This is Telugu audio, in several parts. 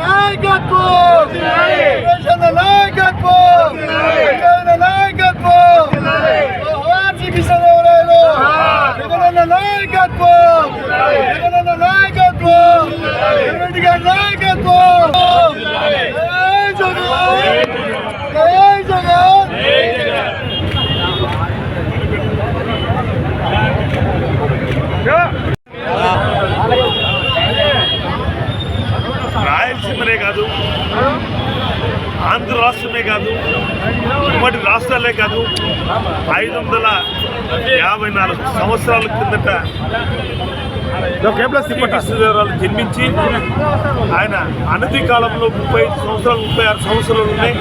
నాయకత్వం! నాయకత్వం! కాదు. ఆంధ్ర రాష్ట్రమే కాదు. ఉమ్మడి రాష్ట్రాలే కాదు. ఐదు వందల యాభై నాలుగు సంవత్సరాల కిందట కృష్ణదేవరాలు జన్మించి ఆయన అనతి కాలంలో ముప్పై ఐదు సంవత్సరాలు ముప్పై ఆరు సంవత్సరాలు ఉన్నాయి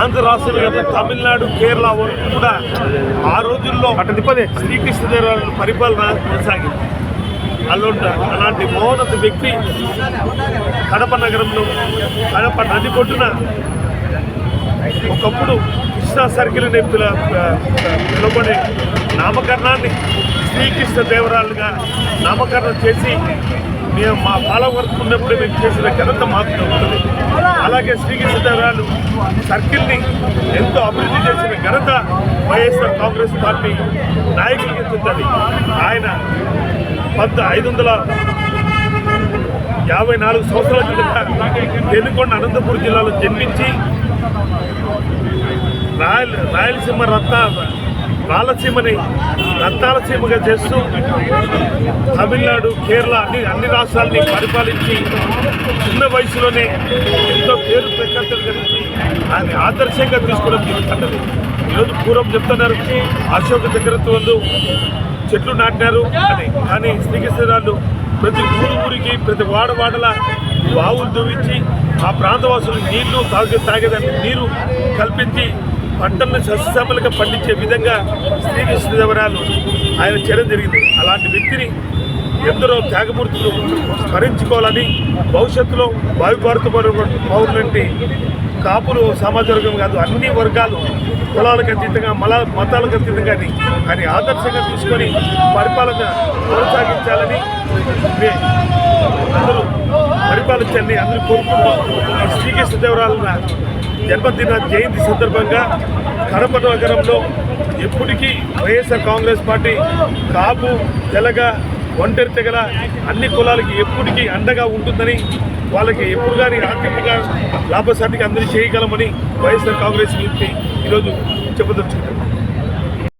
ఆంధ్ర రాష్ట్రమే కాదు తమిళనాడు కేరళ వరకు కూడా ఆ రోజుల్లో శ్రీకృష్ణదేవరాయల పరిపాలన కొనసాగింది. అల్లుంటారు అలాంటి మోనత వ్యక్తి కడప నగరంలో కడప నది పొట్టున ఒకప్పుడు కృష్ణా సర్కిల్ అని పిల పిలువబడే నామకరణాన్ని శ్రీకృష్ణ దేవరాలుగా నామకరణం చేసి మేము మా పాలం వరకు ఉన్నప్పుడే మేము చేసిన ఘనత మాకు ఉంటుంది అలాగే శ్రీకృష్ణ దేవరాలు సర్కిల్ని ఎంతో అభివృద్ధి చేసిన ఘనత వైఎస్ఆర్ కాంగ్రెస్ పార్టీ నాయకులకి చెందుతుంది ఆయన పద్ద ఐదు వందల యాభై నాలుగు సంవత్సరాల క్రిందట పెనుకొండ అనంతపురం జిల్లాలో జన్మించి రాయల రాయలసీమ రత్న రాలసీమని రత్నాలసీమగా చేస్తూ తమిళనాడు కేరళ అన్ని అన్ని రాష్ట్రాలని పరిపాలించి చిన్న వయసులోనే ఎంతో పేరు ప్రఖ్యాతలు కలిగి ఆయన ఆదర్శంగా తీసుకోవడం జరుగుతున్నది ఈరోజు పూర్వం చెప్తున్నారు అశోక చక్రవర్తి చెట్లు నాటినారు. అని కానీ శ్రీకృష్ణరాళ్ళు ప్రతి ఊరు ఊరికి ప్రతి వాడ వాడల బావులు దువ్వించి ఆ ప్రాంతవాసులు నీళ్ళు తాగే తాగేదానికి నీరు కల్పించి పంటలను సస్యశ్యామలుగా పండించే విధంగా శ్రీకృష్ణదేవరాయలు ఆయన చేయడం జరిగింది. అలాంటి వ్యక్తిని ఎందరో త్యాగమూర్తులు స్మరించుకోవాలని భవిష్యత్తులో భావి పౌరులంటే కాపులు సామాజిక వర్గం కాదు అన్ని వర్గాలు కులాలకు అతీతంగా మల మతాలకు అతీతంగా అని ఆయన ఆదర్శంగా తీసుకొని పరిపాలన కొనసాగించాలని అందరూ పరిపాలించాలని అందరూ కోరుకుంటూ శ్రీకృష్ణదేవరాయల జన్మదిన జయంతి సందర్భంగా కడప నగరంలో ఎప్పటికీ వైఎస్ఆర్ కాంగ్రెస్ పార్టీ కాపు తెలగ ఒంటరి తెగల అన్ని కులాలకి ఎప్పటికీ అండగా ఉంటుందని వాళ్ళకి ఎప్పుడు కానీ ఆర్థికంగా లాభసాటికి అందరూ చేయగలమని వైఎస్ఆర్ కాంగ్రెస్ వ్యక్తి ఈరోజు చెప్పదలుచుకుంటారు